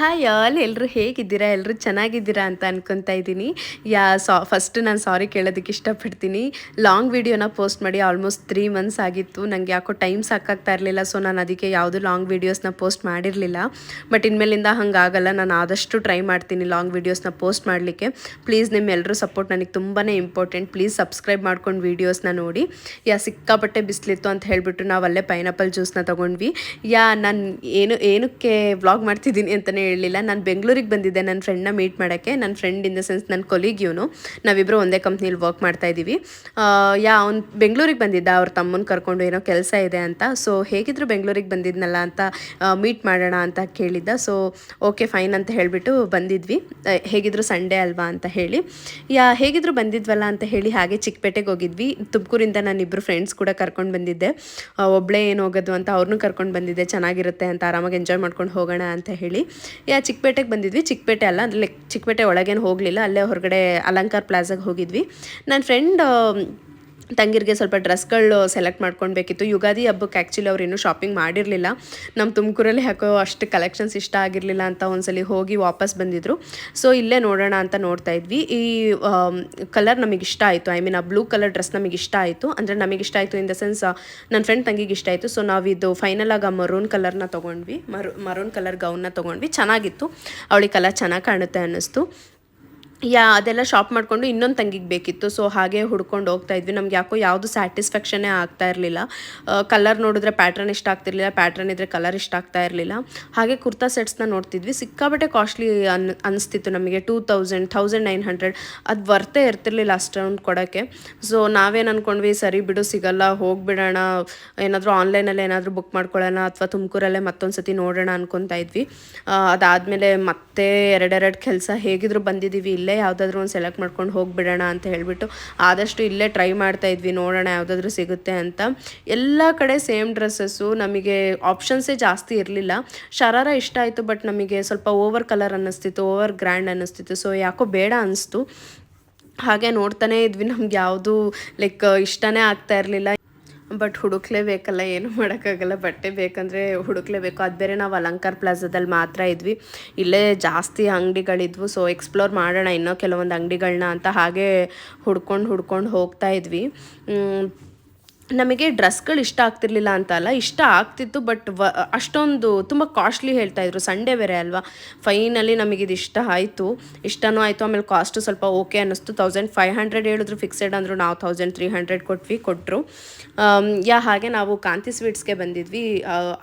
Hi all ಎಲ್ಲರೂ ಹೇಗಿದ್ದೀರಾ? ಎಲ್ಲರೂ ಚೆನ್ನಾಗಿದ್ದೀರಾ ಅಂತ ಅನ್ಕೊತಾ ಇದ್ದೀನಿ. ಯಾ, ಸಾ ಫಸ್ಟ್ ನಾನು ಸಾರಿ ಕೇಳೋದಕ್ಕೆ ಇಷ್ಟಪಡ್ತೀನಿ. ಲಾಂಗ್ ವೀಡಿಯೋನ ಪೋಸ್ಟ್ ಮಾಡಿ ಆಲ್ಮೋಸ್ಟ್ ತ್ರೀ ಮಂತ್ಸ್ ಆಗಿತ್ತು. ನನಗೆ ಯಾಕೋ ಟೈಮ್ ಸಾಕಾಗ್ತಾ ಇರಲಿಲ್ಲ ಸೊ ನಾನು ಅದಕ್ಕೆ ಯಾವುದು ಲಾಂಗ್ ವೀಡಿಯೋಸ್ನ ಪೋಸ್ಟ್ ಮಾಡಿರಲಿಲ್ಲ. ಬಟ್ ಇನ್ಮೇಲಿಂದ ಹಂಗಾಗಲ್ಲ ನಾನು ಆದಷ್ಟು ಟ್ರೈ ಮಾಡ್ತೀನಿ ಲಾಂಗ್ ವೀಡಿಯೋಸ್ನ ಪೋಸ್ಟ್ ಮಾಡಲಿಕ್ಕೆ. ಪ್ಲೀಸ್ ನಿಮ್ಮೆಲ್ಲರೂ ಸಪೋರ್ಟ್ ನನಗೆ ತುಂಬಾ ಇಂಪಾರ್ಟೆಂಟ್ ಪ್ಲೀಸ್ ಸಬ್ಸ್ಕ್ರೈಬ್ ಮಾಡ್ಕೊಂಡು ವೀಡಿಯೋಸ್ನ ನೋಡಿ. ಯಾ, ಸಿಕ್ಕಾಪಟ್ಟೆ ಬಿಸಿಲಿತ್ತು ಅಂತ ಹೇಳಿಬಿಟ್ಟು ನಾವು ಅಲ್ಲೇ ಪೈನಾಪಲ್ ಜ್ಯೂಸ್ನ ತೊಗೊಂಡ್ವಿ. ಯಾ, ನಾನು ಏನು, ಏನಕ್ಕೆ ವ್ಲಾಗ್ ಮಾಡ್ತಿದ್ದೀನಿ ಅಂತಲೇ ಹೇಳಲಿಲ್ಲ. ನಾನು ಬೆಂಗಳೂರಿಗೆ ಬಂದಿದ್ದೆ. ನನ್ನ ಫ್ರೆಂಡ್ನ ಮೀಟ್ ಮಾಡೋಕ್ಕೆ. ನನ್ನ ಫ್ರೆಂಡ್ ಇನ್ ದ ಸೆನ್ಸ್ ನನ್ನ ಕೊಲೀಗ್ ಇವನು. ನಾವಿಬ್ಬರು ಒಂದೇ ಕಂಪ್ನಿಲಿ ವರ್ಕ್ ಮಾಡ್ತಾ ಇದ್ದೀವಿ. ಯಾ, ಅವ್ನು ಬೆಂಗಳೂರಿಗೆ ಬಂದಿದ್ದ. ಅವ್ರ ತಮ್ಮನ ಕರ್ಕೊಂಡು ಏನೋ ಕೆಲಸ ಇದೆ ಅಂತ. ಸೊ ಹೇಗಿದ್ರು ಬೆಂಗಳೂರಿಗೆ ಬಂದಿದ್ನಲ್ಲ ಅಂತ ಮೀಟ್ ಮಾಡೋಣ ಅಂತ ಕೇಳಿದ್ದ. ಸೊ ಓಕೆ ಫೈನ್ ಅಂತ ಹೇಳಿಬಿಟ್ಟು ಬಂದಿದ್ವಿ. ಹೇಗಿದ್ರು ಸಂಡೇ ಅಲ್ವಾ ಅಂತ ಹೇಳಿ. ಯಾ, ಹೇಗಿದ್ರು ಬಂದಿದ್ವಲ್ಲ ಅಂತ ಹೇಳಿ ಹಾಗೆ ಚಿಕ್ಕಪೇಟೆಗೆ ಹೋಗಿದ್ವಿ. ತುಮಕೂರಿಂದ ನಾನು ಇಬ್ಬರು ಫ್ರೆಂಡ್ಸ್ ಕೂಡ ಕರ್ಕೊಂಡು ಬಂದಿದ್ದೆ. ಒಬ್ಳೆ ಏನು ಹೋಗೋದು ಅಂತ ಅವ್ರನ್ನೂ ಕರ್ಕೊಂಡು ಬಂದಿದ್ದೆ. ಚೆನ್ನಾಗಿರುತ್ತೆ ಅಂತ ಆರಾಮಾಗಿ ಎಂಜಾಯ್ ಮಾಡ್ಕೊಂಡು ಹೋಗೋಣ ಅಂತ ಹೇಳಿ. ಯಾ, ಚಿಕ್ಕಪೇಟೆಗೆ ಬಂದಿದ್ವಿ. ಚಿಕ್ಕಪೇಟೆ ಅಲ್ಲ ಅಂದರೆ ಚಿಕ್ಕಪೇಟೆ ಒಳಗೇನು ಹೋಗಲಿಲ್ಲ, ಅಲ್ಲೇ ಹೊರಗಡೆ ಅಲಂಕಾರ್ ಪ್ಲಾಜಾಗೆ ಹೋಗಿದ್ವಿ. ನನ್ನ ಫ್ರೆಂಡ್ ತಂಗಿರಿಗೆ ಸ್ವಲ್ಪ ಡ್ರೆಸ್ಗಳು ಸೆಲೆಕ್ಟ್ ಮಾಡ್ಕೊಳ್ಬೇಕಿತ್ತು. ಯುಗಾದಿ ಹಬ್ಬಕ್ಕೆ ಆ್ಯಕ್ಚುಲಿ ಅವ್ರು ಇನ್ನೂ ಶಾಪಿಂಗ್ ಮಾಡಿರಲಿಲ್ಲ. ನಮ್ಮ ತುಮಕೂರಲ್ಲಿ ಹಾಕೋ ಅಷ್ಟು ಕಲೆಕ್ಷನ್ಸ್ ಇಷ್ಟ ಆಗಿರಲಿಲ್ಲ ಅಂತ ಒಂದ್ಸಲಿ ಹೋಗಿ ವಾಪಸ್ ಬಂದಿದ್ರು. ಸೊ ಇಲ್ಲೇ ನೋಡೋಣ ಅಂತ ನೋಡ್ತಾ ಇದ್ವಿ. ಈ ಕಲರ್ ನಮಗೆ ಇಷ್ಟ ಆಯಿತು. ಐ ಮೀನ್ ಆ ಬ್ಲೂ ಕಲರ್ ಡ್ರೆಸ್ ನಮಗೆ ಇಷ್ಟ ಆಯಿತು. ಅಂದರೆ ನಮಗೆ ಇಷ್ಟ ಆಯಿತು ಇನ್ ದ ಸೆನ್ಸ್ ನನ್ನ ಫ್ರೆಂಡ್ ತಂಗಿಗೆ ಇಷ್ಟ ಆಯಿತು. ಸೊ ನಾವು ಇದು ಫೈನಲ್ ಆಗಿ ಆ ಮರೂನ್ ಕಲರ್ನ ತೊಗೊಂಡ್ವಿ. ಮರು ಮರೂನ್ ಕಲರ್ ಗೌನ್ನ ತೊಗೊಂಡ್ವಿ. ಚೆನ್ನಾಗಿತ್ತು. ಅವಳಿಗೆ ಕಲರ್ ಚೆನ್ನಾಗಿ ಕಾಣುತ್ತೆ ಅನ್ನಿಸ್ತು. ಯಾ, ಅದೆಲ್ಲ ಶಾಪ್ ಮಾಡಿಕೊಂಡು ಇನ್ನೊಂದು ತಂಗಿಗೆ ಬೇಕಿತ್ತು. ಸೊ ಹಾಗೆ ಹುಡ್ಕೊಂಡು ಹೋಗ್ತಾ ಇದ್ವಿ. ನಮ್ಗೆ ಯಾಕೋ ಯಾವುದು ಸ್ಯಾಟಿಸ್ಫ್ಯಾಕ್ಷನ್ನೇ ಆಗ್ತಾ ಇರಲಿಲ್ಲ. ಕಲರ್ ನೋಡಿದ್ರೆ ಪ್ಯಾಟ್ರನ್ ಇಷ್ಟ ಆಗ್ತಿರ್ಲಿಲ್ಲ. ಪ್ಯಾಟ್ರನ್ ಇದ್ರೆ ಕಲರ್ ಇಷ್ಟ ಆಗ್ತಾ ಇರಲಿಲ್ಲ. ಹಾಗೆ ಕುರ್ತಾ ಸೆಟ್ಸ್ನ ನೋಡ್ತಿದ್ವಿ. ಸಿಕ್ಕಾಬಟ್ಟೆ ಕಾಸ್ಟ್ಲಿ ಅನ್, ಅನಿಸ್ತಿತ್ತು ನಮಗೆ. Two thousand thousand nine hundred ಅದು ವರ್ತೇ ಇರ್ತಿರ್ಲಿಲ್ಲ ಅಷ್ಟೊಂದು ಕೊಡೋಕ್ಕೆ. ಸೊ ನಾವೇನು ಅಂದ್ಕೊಂಡ್ವಿ ಸರಿ ಬಿಡು, ಸಿಗಲ್ಲ, ಹೋಗಿಬಿಡೋಣ. ಏನಾದರೂ ಆನ್ಲೈನಲ್ಲಿ ಏನಾದರೂ ಬುಕ್ ಮಾಡ್ಕೊಳ್ಳೋಣ ಅಥವಾ ತುಮಕೂರಲ್ಲೇ ಮತ್ತೊಂದು ಸತಿ ನೋಡೋಣ ಅನ್ಕೊತಾ ಇದ್ವಿ. ಅದಾದಮೇಲೆ ಮತ್ತೆ ಎರಡೆರಡು ಕೆಲಸ ಹೇಗಿದ್ರು ಬಂದಿದ್ದೀವಿ ಇಲ್ಲೇ ಯಾವುದಾದ್ರೂ ಒಂದು ಸೆಲೆಕ್ಟ್ ಮಾಡ್ಕೊಂಡು ಹೋಗಿಬಿಡೋಣ ಅಂತ ಹೇಳಿಬಿಟ್ಟು ಆದಷ್ಟು ಇಲ್ಲೇ ಟ್ರೈ ಮಾಡ್ತಾ ಇದ್ವಿ. ನೋಡೋಣ ಯಾವುದಾದ್ರೂ ಸಿಗುತ್ತೆ ಅಂತ. ಎಲ್ಲ ಕಡೆ ಸೇಮ್ ಡ್ರೆಸ್ಸಸ್ಸು ನಮಗೆ ಆಪ್ಷನ್ಸೇ ಜಾಸ್ತಿ ಇರಲಿಲ್ಲ. ಶರಾರ ಇಷ್ಟ ಆಯಿತು ಬಟ್ ನಮಗೆ ಸ್ವಲ್ಪ ಓವರ್ ಕಲರ್ ಅನ್ನಿಸ್ತಿತ್ತು ಓವರ್ ಗ್ರ್ಯಾಂಡ್ ಅನ್ನಿಸ್ತಿತ್ತು. ಸೊ ಯಾಕೋ ಬೇಡ ಅನಿಸ್ತು. ಹಾಗೆ ನೋಡ್ತಾನೆ ಇದ್ವಿ. ನಮ್ಗೆ ಯಾವುದು ಲೈಕ್ ಇಷ್ಟನೇ ಆಗ್ತಾ ಇರಲಿಲ್ಲ. ಬಟ್ ಹುಡುಕ್ಲೇಬೇಕಲ್ಲ, ಏನು ಮಾಡೋಕ್ಕಾಗಲ್ಲ. ಬಟ್ಟೆ ಬೇಕಂದರೆ ಹುಡುಕ್ಲೇಬೇಕು. ಅದು ಬೇರೆ ನಾವು ಅಲಂಕಾರ್ ಪ್ಲಾಜಾದಲ್ಲಿ ಮಾತ್ರ ಇದ್ವಿ. ಇಲ್ಲೇ ಜಾಸ್ತಿ ಅಂಗಡಿಗಳಿದ್ವು. ಸೊ ಎಕ್ಸ್ಪ್ಲೋರ್ ಮಾಡೋಣ ಇನ್ನೂ ಕೆಲವೊಂದು ಅಂಗಡಿಗಳನ್ನ ಅಂತ ಹಾಗೆ ಹುಡ್ಕೊಂಡು ಹುಡ್ಕೊಂಡು ಹೋಗ್ತಾ ಇದ್ವಿ. ನಮಗೆ ಡ್ರೆಸ್ಗಳು ಇಷ್ಟ ಆಗ್ತಿರ್ಲಿಲ್ಲ ಅಂತ ಅಲ್ಲ ಇಷ್ಟ ಆಗ್ತಿತ್ತು, ಬಟ್ ವ, ಅಷ್ಟೊಂದು ತುಂಬ ಕಾಸ್ಟ್ಲಿ ಹೇಳ್ತಾ ಇದ್ರು. ಸಂಡೇ ಬೇರೆ ಅಲ್ವಾ? ಫೈನಲಿ ನಮಗೆ ಇದು ಇಷ್ಟ ಆಯಿತು. ಇಷ್ಟನೂ ಆಯಿತು, ಆಮೇಲೆ ಕಾಸ್ಟು ಸ್ವಲ್ಪ ಓಕೆ ಅನ್ನಿಸ್ತು. ತೌಸಂಡ್ ಫೈವ್ ಹಂಡ್ರೆಡ್ ಹೇಳಿದ್ರು ಫಿಕ್ಸೆಡ್ ಅಂದರು, ನಾವು ತೌಸಂಡ್ ತ್ರೀ ಹಂಡ್ರೆಡ್ ಕೊಟ್ವಿ ಕೊಟ್ಟರು ಯಾ, ಹಾಗೆ ನಾವು ಕಾಂತಿ ಸ್ವೀಟ್ಸ್ಗೆ ಬಂದಿದ್ವಿ.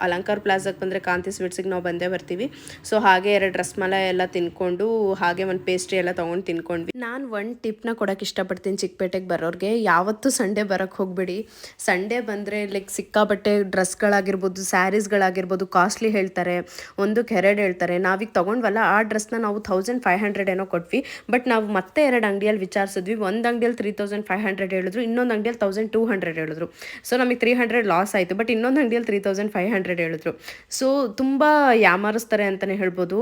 ಅಲಂಕಾರ ಪ್ಲಾಜಾಗೆ ಬಂದರೆ ಕಾಂತಿ ಸ್ವೀಟ್ಸಿಗೆ ನಾವು ಬಂದೇ ಬರ್ತೀವಿ. ಸೊ ಹಾಗೆ ಎರಡು ರಸ್ಮಲ ಎಲ್ಲ ತಿನ್ಕೊಂಡು, ಹಾಗೆ ಒಂದು ಪೇಸ್ಟ್ರಿ ಎಲ್ಲ ತೊಗೊಂಡು ತಿನ್ಕೊಂಡ್ವಿ. ನಾನು ಒಂದು ಟಿಪ್ನ ಕೊಡೋಕೆ ಇಷ್ಟಪಡ್ತೀನಿ ಚಿಕ್ಕಪೇಟೆಗೆ ಬರೋರಿಗೆ. ಯಾವತ್ತೂ ಸಂಡೇ ಬರೋಕ್ಕೆ ಹೋಗ್ಬೇಡಿ. ಸಂಡೇ ಬಂದರೆ ಲೈಕ್ ಸಿಕ್ಕಾಬಟ್ಟೆ ಡ್ರೆಸ್ಗಳಾಗಿರ್ಬೋದು ಸ್ಯಾರೀಸ್ಗಳಾಗಿರ್ಬೋದು ಕಾಸ್ಟ್ಲಿ ಹೇಳ್ತಾರೆ. ಒಂದಕ್ಕೆ ಎರಡು ಹೇಳ್ತಾರೆ. ನಾವೀಗ ತೊಗೊಂಡ್ವಲ್ಲ, ಆ ಡ್ರೆಸ್ನ ನಾವು ತೌಸಂಡ್ ಫೈವ್ ಹಂಡ್ರೆಡ್ ಏನೋ ಕೊಟ್ವಿ. ಬಟ್ ನಾವು ಮತ್ತೆ ಎರಡು ಅಂಗಡಿಯಲ್ಲಿ ವಿಚಾರಿಸಿದ್ವಿ. ಒಂದು ಅಂಗಡಿಯಲ್ಲಿ ತ್ರೀ ತೌಸಂಡ್ ಫೈವ್ ಹಂಡ್ರೆಡ್ ಹೇಳಿದ್ರು. ಇನ್ನೊಂದು ಅಂಗಡಿಯಲ್ಲಿ ತೌಸಂಡ್ ಟೂ ಹಂಡ್ರೆಡ್ ಹೇಳಿದ್ರು. ಸೊ ನಮಗೆ ತ್ರೀ ಹಂಡ್ರೆಡ್ ಲಾಸ್ ಆಯಿತು. ಬಟ್ ಇನ್ನೊಂದು ಅಂಗಡಿಯಲ್ಲಿ ತ್ರೀ ತೌಸಂಡ್ ಫೈವ್ ಹಂಡ್ರೆಡ್ ಹೇಳಿದ್ರು. ಸೊ ತುಂಬ ಯಾಮಾರಿಸ್ತಾರೆ ಅಂತಲೇ ಹೇಳ್ಬೋದು.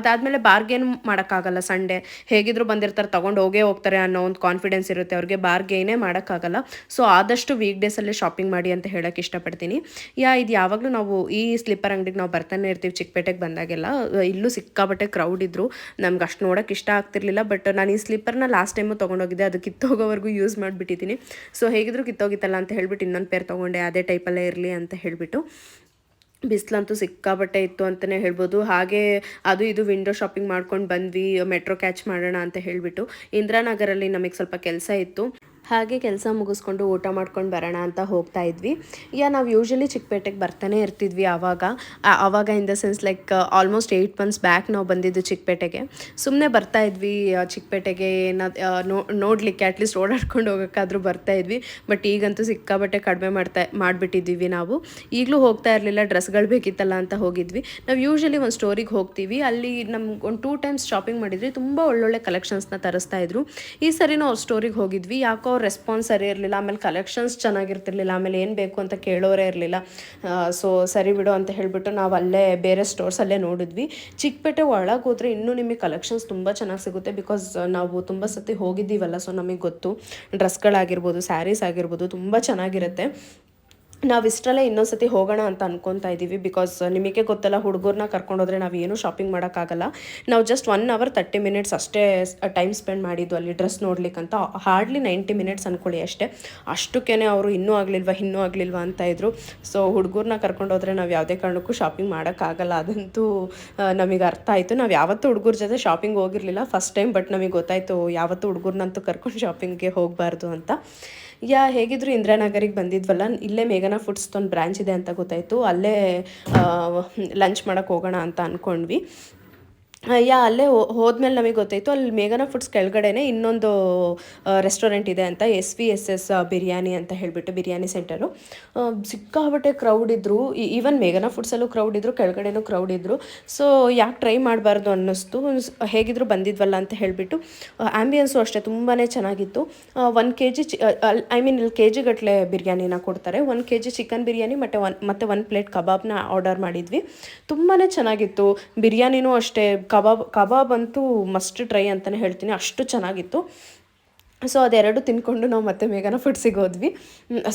ಅದಾದಮೇಲೆ ಬಾರ್ಗೇನ್ ಮಾಡೋಕ್ಕಾಗಲ್ಲ ಸಂಡೇ ಹೇಗಿದ್ರು ಬಂದಿರ್ತಾರೆ, ತೊಗೊಂಡು ಹೋಗೇ ಹೋಗ್ತಾರೆ ಅನ್ನೋ ಒಂದು ಕಾನ್ಫಿಡೆನ್ಸ್ ಇರುತ್ತೆ. ಅವ್ರಿಗೆ ಬಾರ್ಗೇನೇ ಮಾಡೋಕ್ಕಾಗಲ್ಲ. ಸೊ ಆದಷ್ಟು ವೀಕ್ ಡೇಸಲ್ಲೇ ಶಾಪಿಂಗ್ ಮಾಡಿ ಅಂತ ಹೇಳೋಕ್ಕೆ ಇಷ್ಟಪಡ್ತೀನಿ. ಯಾ, ಇದು ಯಾವಾಗಲೂ ನಾವು ಈ ಸ್ಲಿಪ್ಪರ್ ಅಂಗಡಿಗೆ ನಾವು ಬರ್ತಾನೆ ಇರ್ತೀವಿ ಚಿಕ್ಕಪೇಟೆಗೆ ಬಂದಾಗೆಲ್ಲ, ಇಲ್ಲೂ ಸಿಕ್ಕಾಬಟ್ಟೆ ಕ್ರೌಡ್ ಇದ್ದರು ನಮ್ಗೆ ಅಷ್ಟು ನೋಡೋಕೆ ಇಷ್ಟ ಆಗ್ತಿರ್ಲಿಲ್ಲ ಬಟ್ ನಾನು ಈ ಸ್ಲಿಪ್ಪರ್ನ ಲಾಸ್ಟ್ ಟೈಮು ತೊಗೊಂಡೋಗಿದ್ದೆ, ಅದು ಕಿತ್ತೋಗೋವರೆಗೂ ಯೂಸ್ ಮಾಡಿಬಿಟ್ಟಿದ್ದೀನಿ ಸೊ ಹೇಗಿದ್ರು ಕಿತ್ತೋಗಿತ್ತಲ್ಲ ಅಂತ ಹೇಳ್ಬಿಟ್ಟು ಇನ್ನೊಂದು ಪೇರ್ ತೊಗೊಂಡೆ, ಅದೇ ಟೈಪಲ್ಲೇ ಇರಲಿ ಅಂತ ಹೇಳಿಬಿಟ್ಟು. ಬಿಸಿಲಂತೂ ಸಿಕ್ಕಾಬಟ್ಟೆ ಇತ್ತು ಅಂತಲೇ ಹೇಳ್ಬೋದು. ಹಾಗೆ ಅದು ಇದು ವಿಂಡೋ ಶಾಪಿಂಗ್ ಮಾಡ್ಕೊಂಡು ಬಂದ್ವಿ ಮೆಟ್ರೋ ಕ್ಯಾಚ್ ಮಾಡೋಣ ಅಂತ ಹೇಳಿಬಿಟ್ಟು. ಇಂದಿರಾನಗರಲ್ಲಿ ನಮಗೆ ಸ್ವಲ್ಪ ಕೆಲಸ ಇತ್ತು. ಹಾಗೆ ಕೆಲಸ ಮುಗಿಸ್ಕೊಂಡು ಊಟ ಮಾಡ್ಕೊಂಡು ಬರೋಣ ಅಂತ ಹೋಗ್ತಾ ಇದ್ವಿ. ಯಾ, ನಾವು ಯೂಶಲಿ ಚಿಕ್ಕಪೇಟೆಗೆ ಬರ್ತಾನೆ ಇರ್ತಿದ್ವಿ ಆವಾಗ. ಆವಾಗ in the sense like almost eight months back ನಾವು ಬಂದಿದ್ದು ಚಿಕ್ಕಪೇಟೆಗೆ. ಸುಮ್ಮನೆ ಬರ್ತಾ ಇದ್ವಿ ಚಿಕ್ಕಪೇಟೆಗೆ ನೋ, ನೋಡಲಿಕ್ಕೆ ಅಟ್ಲೀಸ್ಟ್ ಓಡಾಡ್ಕೊಂಡು ಹೋಗೋಕ್ಕಾದರೂ ಬರ್ತಾ ಇದ್ವಿ. ಬಟ್ ಈಗಂತೂ ಸಿಕ್ಕಾಬಟ್ಟೆ ಕಡಿಮೆ ಮಾಡ್ತಾ, ಮಾಡಿಬಿಟ್ಟಿದ್ದೀವಿ ನಾವು. ಈಗಲೂ ಹೋಗ್ತಾ ಇರಲಿಲ್ಲ, ಡ್ರೆಸ್ಗಳು ಬೇಕಿತ್ತಲ್ಲ ಅಂತ ಹೋಗಿದ್ವಿ. ನಾವು ಯೂಶಲಿ ಒಂದು ಸ್ಟೋರಿಗೆ ಹೋಗ್ತೀವಿ. ಅಲ್ಲಿ ನಮ್ಗೆ ಒಂದು ಟೂ ಟೈಮ್ಸ್ ಶಾಪಿಂಗ್ ಮಾಡಿದ್ವಿ ತುಂಬ ಒಳ್ಳೊಳ್ಳೆ ಕಲೆಕ್ಷನ್ಸ್ನ ತರಿಸ್ತಾ ಇದ್ರು. ಈ ಸರಿನೂ ನಾವು ಸ್ಟೋರಿಗೆ ಹೋಗಿದ್ವಿ. ಯಾಕೋ ರೆಸ್ಪಾನ್ಸ್ ಸರಿ ಇರಲಿಲ್ಲ, ಆಮೇಲೆ ಕಲೆಕ್ಷನ್ಸ್ ಚೆನ್ನಾಗಿರ್ತಿರ್ಲಿಲ್ಲ, ಆಮೇಲೆ ಏನು ಬೇಕು ಅಂತ ಕೇಳೋರೇ ಇರಲಿಲ್ಲ. ಸೊ ಸರಿ ಬಿಡು ಅಂತ ಹೇಳಿಬಿಟ್ಟು ನಾವು ಅಲ್ಲೇ ಬೇರೆ ಸ್ಟೋರ್ಸಲ್ಲೇ ನೋಡಿದ್ವಿ. ಚಿಕ್ಕಪೇಟೆ ಒಳಗೆ ಹೋದರೆ ಇನ್ನೂ ನಿಮಗೆ ಕಲೆಕ್ಷನ್ಸ್ ತುಂಬ ಚೆನ್ನಾಗಿ ಸಿಗುತ್ತೆ ಬಿಕಾಸ್ ನಾವು ತುಂಬ ಸತಿ ಹೋಗಿದ್ದೀವಲ್ಲ ಸೊ ನಮಗೆ ಗೊತ್ತು. ಡ್ರೆಸ್ಗಳಾಗಿರ್ಬೋದು ಸ್ಯಾರೀಸ್ ಆಗಿರ್ಬೋದು, ತುಂಬ ಚೆನ್ನಾಗಿರುತ್ತೆ. ನಾವು ಇಷ್ಟರಲ್ಲೇ ಇನ್ನೊಂದ್ಸತಿ ಹೋಗೋಣ ಅಂತ ಅನ್ಕೊತಾ ಇದ್ದೀವಿ ಬಿಕಾಸ್ ನಿಮಗೆ ಗೊತ್ತಲ್ಲ ಹುಡುಗರನ್ನ ಕರ್ಕೊಂಡೋದ್ರೆ ನಾವು ಏನು ಶಾಪಿಂಗ್ ಮಾಡೋಕ್ಕಾಗಲ್ಲ. ನಾವು just one hour thirty minutes ಅಷ್ಟೇ ಟೈಮ್ ಸ್ಪೆಂಡ್ ಮಾಡಿದ್ದು ಅಲ್ಲಿ ಡ್ರೆಸ್ ನೋಡ್ಲಿಕ್ಕಂತ. ಹಾರ್ಡ್ಲಿ ನೈಂಟಿ ಮಿನಿಟ್ಸ್ ಅಂದ್ಕೊಳ್ಳಿ ಅಷ್ಟೇ. ಅಷ್ಟಕ್ಕೇ ಅವರು ಇನ್ನೂ ಆಗಲಿಲ್ವಾ ಇನ್ನೂ ಆಗಲಿಲ್ವಾ ಅಂತ ಇದ್ರು. ಸೊ ಹುಡುಗರನ್ನ ಕರ್ಕೊಂಡೋದ್ರೆ ನಾವು ಯಾವುದೇ ಕಾರಣಕ್ಕೂ ಶಾಪಿಂಗ್ ಮಾಡೋಕ್ಕಾಗಲ್ಲ. ಅದಂತೂ ನಮಗೆ ಅರ್ಥ ಆಯಿತು. ನಾವು ಯಾವತ್ತೂ ಹುಡುಗರ ಜೊತೆ ಶಾಪಿಂಗ್ ಹೋಗಿರಲಿಲ್ಲ ಫಸ್ಟ್ ಟೈಮ್ ಬಟ್ ನಮಗೆ ಗೊತ್ತಾಯಿತು ಯಾವತ್ತೂ ಹುಡುಗರನ್ನಂತೂ ಕರ್ಕೊಂಡು ಶಾಪಿಂಗ್ಗೆ ಹೋಗಬಾರ್ದು ಅಂತ. ಯಾ, ಹೇಗಿದ್ರು ಇಂದಿರಾನಗರಿಗೆ ಬಂದಿದ್ವಲ್ಲ, ಇಲ್ಲೇ ಮೇಘನಾ ಫುಡ್ಸ್ದೊಂದು ಬ್ರ್ಯಾಂಚ್ ಇದೆ ಅಂತ ಗೊತ್ತಾಯಿತು. ಅಲ್ಲೇ ಲಂಚ್ ಮಾಡೋಕ್ಕೆ ಹೋಗೋಣ ಅಂತ ಅಂದ್ಕೊಂಡ್ವಿ ಯಾ, ಅಲ್ಲೇ ಹೋದ್ಮೇಲೆ ನಮಗೆ ಗೊತ್ತಾಯಿತು, ಅಲ್ಲಿ ಮೇಘನ ಫುಡ್ಸ್ ಕೆಳಗಡೆನೇ ಇನ್ನೊಂದು ರೆಸ್ಟೋರೆಂಟ್ ಇದೆ ಅಂತ S V S S biryani ಅಂತ ಹೇಳಿಬಿಟ್ಟು ಬಿರಿಯಾನಿ ಸೆಂಟರು ಸಿಕ್ಕಾಬಟ್ಟೆ ಕ್ರೌಡ್ ಇದ್ದರು ಈವನ್ ಮೇಘನ ಫುಡ್ಸಲ್ಲೂ ಕ್ರೌಡ್ ಇದ್ದರು ಕೆಳಗಡೆನೂ ಕ್ರೌಡ್ ಇದ್ದರು ಸೊ ಯಾಕೆ ಟ್ರೈ ಮಾಡಬಾರ್ದು ಅನ್ನಿಸ್ತು ಹೇಗಿದ್ರು ಬಂದಿದ್ವಲ್ಲ ಅಂತ ಹೇಳಿಬಿಟ್ಟು ಆ್ಯಂಬಿಯನ್ಸು ಅಷ್ಟೇ ತುಂಬಾ ಚೆನ್ನಾಗಿತ್ತು. One K G I mean ಇಲ್ಲಿ ಕೆ ಜಿಗಟ್ಟಲೆ ಬಿರಿಯಾನಿನ ಕೊಡ್ತಾರೆ. One K G chicken biryani, ಮತ್ತು ಒನ್ ಮತ್ತು ಒನ್ ಪ್ಲೇಟ್ ಕಬಾಬ್ನ ಆರ್ಡರ್ ಮಾಡಿದ್ವಿ. ತುಂಬಾ ಚೆನ್ನಾಗಿತ್ತು. ಬಿರಿಯಾನಿನೂ ಅಷ್ಟೇ ಕಬಾಬ್ ಕಬಾಬ್ ಅಂತೂ ಮಸ್ಟ್ ಟ್ರೈ ಅಂತಲೇ ಹೇಳ್ತೀನಿ. ಅಷ್ಟು ಚೆನ್ನಾಗಿತ್ತು. ಸೊ ಅದೆರಡು ತಿನ್ಕೊಂಡು ನಾವು ಮತ್ತೆ ಮೇಘನ ಫುಡ್ಸಿಗೆ ಹೋದ್ವಿ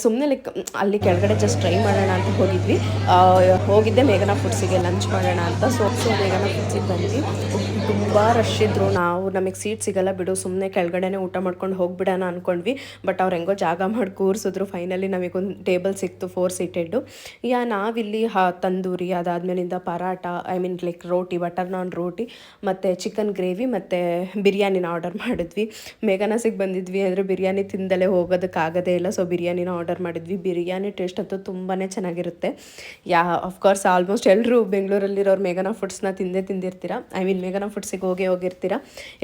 ಸುಮ್ಮನೆ ಲೈಕ್ ಅಲ್ಲಿ ಕೆಳಗಡೆ ಜಸ್ಟ್ ಟ್ರೈ ಮಾಡೋಣ ಅಂತ ಹೋಗಿದ್ವಿ. ಹೋಗಿದ್ದೆ ಮೇಘನ ಫುಡ್ಸಿಗೆ ಲಂಚ್ ಮಾಡೋಣ ಅಂತ. ಸೊ ಸೊ ಮೇಘನ ಫುಡ್ಸಿಗೆ ಬಂದ್ವಿ. ತುಂಬ ರಶ್ ಇದ್ರು. ನಾವು ನಮಗೆ ಸೀಟ್ ಸಿಗಲ್ಲ ಬಿಡು ಸುಮ್ಮನೆ ಕೆಳಗಡೆನೇ ಊಟ ಮಾಡ್ಕೊಂಡು ಹೋಗಿಬಿಡೋಣ ಅಂದ್ಕೊಂಡ್ವಿ ಬಟ್ ಅವ್ರು ಹೆಂಗೋ ಜಾಗ ಮಾಡಿ ಕೂರಿಸಿದ್ರು. ಫೈನಲಿ ನಮಗೊಂದು ಟೇಬಲ್ ಸಿಕ್ತು ಫೋರ್ ಸೀಟೆಡ್ಡು ಯಾ, ನಾವಿಲ್ಲಿ, ಹಾ, tandoori, ಅದಾದ್ಮೇಲಿಂದ paratha I mean like roti butter naan roti, ಮತ್ತು ಚಿಕನ್ ಗ್ರೇವಿ ಮತ್ತು ಬಿರಿಯಾನಿನ ಆರ್ಡರ್ ಮಾಡಿದ್ವಿ. ಮೇಘನಾಸಿಗೆ ಬಂದಿದ್ವಿ ಅಂದರೆ ಬಿರಿಯಾನಿ ತಿಂದಲೇ ಹೋಗೋದಕ್ಕಾಗದೇ ಇಲ್ಲ. ಸೊ ಬಿರಿಯಾನಿನ ಆರ್ಡರ್ ಮಾಡಿದ್ವಿ. ಬಿರಿಯಾನಿ ಟೇಸ್ಟ್ ಅಂತೂ ತುಂಬಾ ಚೆನ್ನಾಗಿರುತ್ತೆ. ಯಾ ಆಫ್ಕೋರ್ಸ್ ಆಲ್ಮೋಸ್ಟ್ ಎಲ್ಲರೂ ಬೆಂಗಳೂರಲ್ಲಿರೋರು ಮೇಘನ ಫುಡ್ಸ್ನ ತಿಂದೇ ತಿಂದಿರ್ತೀರ? ಐ ಮೀನ್ ಮೇಘನ ಫುಡ್ಸಿಗೆ ಹೋಗೇ ಹೋಗಿರ್ತೀರ?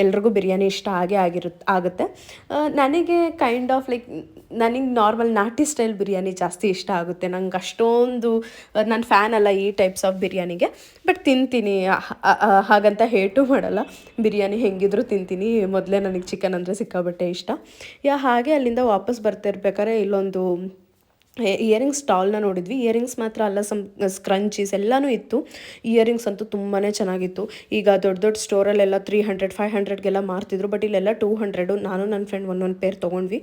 ಎಲ್ರಿಗೂ ಬಿರಿಯಾನಿ ಇಷ್ಟ ಆಗೇ ಆಗಿರುತ್ತೆ ಆಗುತ್ತೆ. ನನಗೆ ಕೈಂಡ್ ಆಫ್ ಲೈಕ್ ನನಗೆ ನಾರ್ಮಲ್ ನಾಟಿ ಸ್ಟೈಲ್ ಬಿರಿಯಾನಿ ಜಾಸ್ತಿ ಇಷ್ಟ ಆಗುತ್ತೆ. ನಂಗೆ ಅಷ್ಟೊಂದು ನಾನು ಫ್ಯಾನ್ ಅಲ್ಲ ಈ ಟೈಪ್ಸ್ ಆಫ್ ಬಿರಿಯಾನಿಗೆ. ಬಟ್ ತಿಂತೀನಿ. ಹಾಗಂತ ಹೇಟು ಮಾಡಲ್ಲ. ಬಿರಿಯಾನಿ ಹೆಂಗಿದ್ರು ತಿಂತೀನಿ. ಮೊದಲೇ ನನಗೆ ಚಿಕನ್ ಅಂದರೆ ಸಿಕ್ಕಾಬಟ್ಟೆ ಯಾ ಹಾಗೆ ಅಲ್ಲಿಂದ ವಾಪಸ್ ಬರ್ತಿರ್ಬೇಕಾದ್ರೆ ಇಲ್ಲೊಂದು ಇಯರಿಂಗ್ಸ್ ಸ್ಟಾಲ್ನ ನೋಡಿದ್ವಿ. ಇಯರಿಂಗ್ಸ್ ಮಾತ್ರ ಅಲ್ಲ ಸಮ್ ಸ್ಕ್ರಂಚೀಸ್ ಎಲ್ಲನೂ ಇತ್ತು. ಇಯರಿಂಗ್ಸ್ ಅಂತೂ ತುಂಬಾ ಚೆನ್ನಾಗಿತ್ತು. ಈಗ ದೊಡ್ಡ ದೊಡ್ಡ ಸ್ಟೋರಲ್ಲೆಲ್ಲ ತ್ರೀ ಹಂಡ್ರೆಡ್ ಫೈವ್ ಹಂಡ್ರೆಡ್ಗೆಲ್ಲ ಮಾರ್ತಿದ್ರು ಬಟ್ ಇಲ್ಲೆಲ್ಲ ಟೂ ಹಂಡ್ರೆಡು ನಾನು ನನ್ನ ಫ್ರೆಂಡ್ ಒಂದೊಂದು ಪೇರ್ ತೊಗೊಂಡ್ವಿ.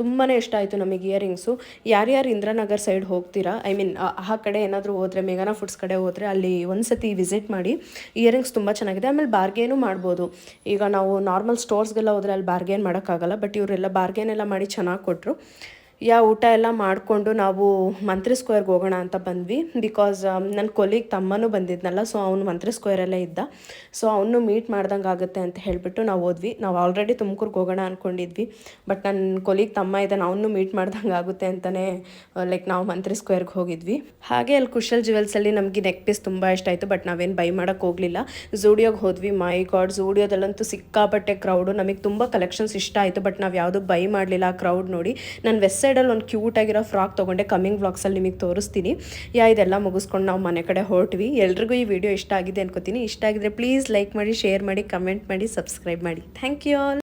ತುಂಬಾ ಇಷ್ಟ ಆಯಿತು ನಮಗೆ ಇಯರಿಂಗ್ಸು ಯಾರ್ಯಾರು ಇಂದ್ರಾನಗರ್ ಸೈಡ್ ಹೋಗ್ತೀರಾ ಐ ಮೀನ್ ಆ ಕಡೆ ಏನಾದರೂ ಹೋದರೆ ಮೇಘನಾ ಫುಡ್ಸ್ ಕಡೆ ಹೋದರೆ, ಅಲ್ಲಿ ಒಂದ್ಸತಿ ವಿಸಿಟ್ ಮಾಡಿ ಇಯರಿಂಗ್ಸ್ ತುಂಬ ಚೆನ್ನಾಗಿದೆ. ಆಮೇಲೆ ಬಾರ್ಗೇನು ಮಾಡ್ಬೋದು. ಈಗ ನಾವು ನಾರ್ಮಲ್ ಸ್ಟೋರ್ಸ್ಗೆಲ್ಲ ಹೋದರೆ ಅಲ್ಲಿ ಬಾರ್ಗೇನ್ ಮಾಡೋಕ್ಕಾಗಲ್ಲ ಬಟ್ ಇವರೆಲ್ಲ ಬಾರ್ಗೇನೆಲ್ಲ ಮಾಡಿ ಚೆನ್ನಾಗಿ ಕೊಟ್ಟರು ಯಾ ಊಟ ಎಲ್ಲ ಮಾಡಿಕೊಂಡು ನಾವು ಮಂತ್ರಿ ಸ್ಕ್ವೇರ್ಗೆ ಹೋಗೋಣ ಅಂತ ಬಂದ್ವಿ. ಬಿಕಾಸ್ ನನ್ನ ಕೊಲೀಗ್ ತಮ್ಮನೂ ಬಂದಿದ್ನಲ್ಲ ಸೊ ಅವನು ಮಂತ್ರಿ ಸ್ಕ್ವೇರಲ್ಲೇ ಇದ್ದ. ಸೊ ಅವನು ಮೀಟ್ ಮಾಡ್ದಂಗೆ ಆಗುತ್ತೆ ಅಂತ ಹೇಳಿಬಿಟ್ಟು ನಾವು ಹೋದ್ವಿ. ನಾವು ಆಲ್ರೆಡಿ ತುಮಕೂರ್ಗೆ ಹೋಗೋಣ ಅಂದ್ಕೊಂಡಿದ್ವಿ ಬಟ್ ನನ್ನ ಕೊಲೀಗ್ ತಮ್ಮ ಇದ್ದಾನೆ ಅವನು ಮೀಟ್ ಮಾಡ್ದಂಗೆ ಆಗುತ್ತೆ ಅಂತಲೇ ಲೈಕ್ ನಾವು ಮಂತ್ರಿ ಸ್ಕ್ವೇರ್ಗೆ ಹೋಗಿದ್ವಿ. ಹಾಗೆ ಅಲ್ಲಿ ಕುಶಲ್ ಜ್ಯುವೆಲ್ಸಲ್ಲಿ ನಮಗೆ ನೆಕ್ ಪೀಸ್ ತುಂಬ ಇಷ್ಟ ಆಯಿತು ಬಟ್ ನಾವೇನು ಬೈ ಮಾಡೋಕ್ಕೆ ಹೋಗಲಿಲ್ಲ. ಝೂಡಿಯೋಗೆ ಹೋದ್ವಿ ಮೈ ಗಾಡ್ ಝೂಡಿಯೋದಲ್ಲಂತೂ ಸಿಕ್ಕಾಪಟ್ಟೆ ಕ್ರೌಡು ನಮಗೆ ತುಂಬ ಕಲೆಕ್ಷನ್ಸ್ ಇಷ್ಟ ಆಯಿತು ಬಟ್ ನಾವು ಯಾವುದು ಬೈ ಮಾಡಲಿಲ್ಲ ಆ ಕ್ರೌಡ್ ನೋಡಿ. ನಾನು ವೆಸ್ಟ್ ಸೈಡಲ್ಲಿ ಒಂದು ಕ್ಯೂಟ್ ಆಗಿರೋ ಫ್ರಾಕ್ ತೊಗೊಂಡೆ. ಕಮ್ಮಿಂಗ್ ವ್ಲಾಗ್ಸಲ್ಲಿ ನಿಮಗೆ ತೋರಿಸ್ತೀನಿ. ಯಾ, ಇದೆಲ್ಲ ಮುಗಿಸ್ಕೊಂಡು ನಾವು ಮನೆ ಕಡೆ ಹೊರಟ್ವಿ. ಎಲ್ರಿಗೂ ಈ ವಿಡಿಯೋ ಇಷ್ಟ ಆಗಿದೆ ಅನ್ಕೋತೀನಿ. ಇಷ್ಟ ಆಗಿದ್ರೆ ಪ್ಲೀಸ್ ಲೈಕ್ ಮಾಡಿ ಶೇರ್ ಮಾಡಿ ಕಮೆಂಟ್ ಮಾಡಿ ಸಬ್ಸ್ಕ್ರೈಬ್ ಮಾಡಿ. Thank you all